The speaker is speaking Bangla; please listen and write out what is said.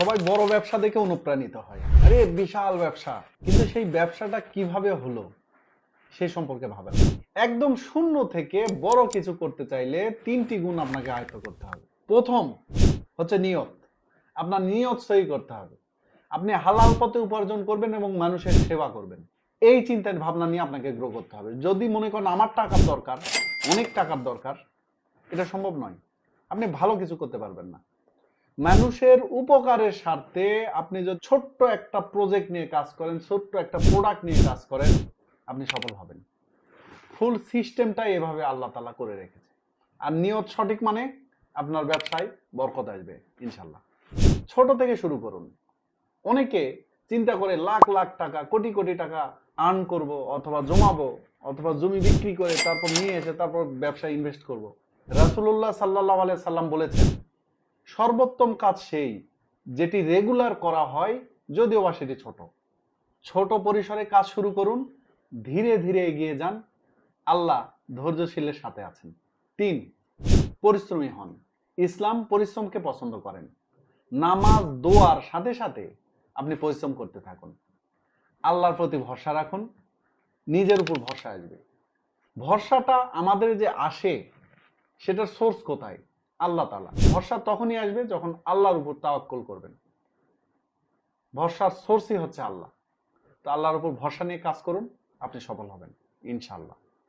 সবাই বড় ব্যবসা দেখে অনুপ্রাণিত হয়। আরে, বিশাল ব্যবসা। কিন্তু সেই ব্যবসাটা কীভাবে হলো সেই সম্পর্কে ভাবেন। একদম শূন্য থেকে বড় কিছু করতে চাইলে তিনটি গুণ আপনাকে আয়ত্ত করতে হবে। প্রথম হচ্ছে নিয়ত। আপনার নিয়ত সহি করতে হবে। আপনি হালাল পথে উপার্জন করবেন এবং মানুষের সেবা করবেন। এই চিন্তার ভাবনা নিয়ে আপনাকে গ্রো করতে হবে। যদি মনে করেন আমার টাকার দরকার, অনেক টাকার দরকার, এটা সম্ভব নয়। আপনি ভালো কিছু করতে পারবেন না। মানুষের উপকারের স্বার্থে আপনি যদি ছোট্ট একটা প্রজেক্ট নিয়ে কাজ করেন, ছোট্ট একটা প্রোডাক্ট নিয়ে কাজ করেন, আপনি সফল হবেন। ফুল সিস্টেমটাই এভাবে আল্লাহ তালা করে রেখেছে। আর নিয়ত সঠিক মানে আপনার ব্যবসায় বরকত আসবে ইনশাল্লাহ ছোট থেকে শুরু করুন। অনেকে চিন্তা করে লাখ লাখ টাকা, কোটি কোটি টাকা আর্ন করব, অথবা জমাবো, অথবা জমি বিক্রি করে তারপর নিয়ে এসে তারপর ব্যবসায় ইনভেস্ট করব। রাসুল্লাহ সাল্লাহ আলাই সাল্লাম বলেছেন সর্বোত্তম কাজ সেই, যেটি রেগুলার করা হয়, যদিও বা সেটি ছোট। ছোট পরিসরে কাজ শুরু করুন, ধীরে ধীরে এগিয়ে যান। আল্লাহ ধৈর্যশীলের সাথে আছেন। তিন, পরিশ্রমী হন। ইসলাম পরিশ্রমকে পছন্দ করেন। নামাজ, দোয়ার সাথে সাথে আপনি পরিশ্রম করতে থাকুন। আল্লাহর প্রতি ভরসা রাখুন। নিজের উপর ভরসা আসবে। ভরসাটা আমাদের যে আসে, সেটার সোর্স কোথায়? আল্লাহ তালা ভরসা তখনই আসবে যখন আল্লাহর উপর তাওয়াক্কল করবেন। ভরসার সোর্সই হচ্ছে আল্লাহ। তো আল্লাহর উপর ভরসা নিয়ে কাজ করুন, আপনি সফল হবেন, ইনশাআল্লাহ।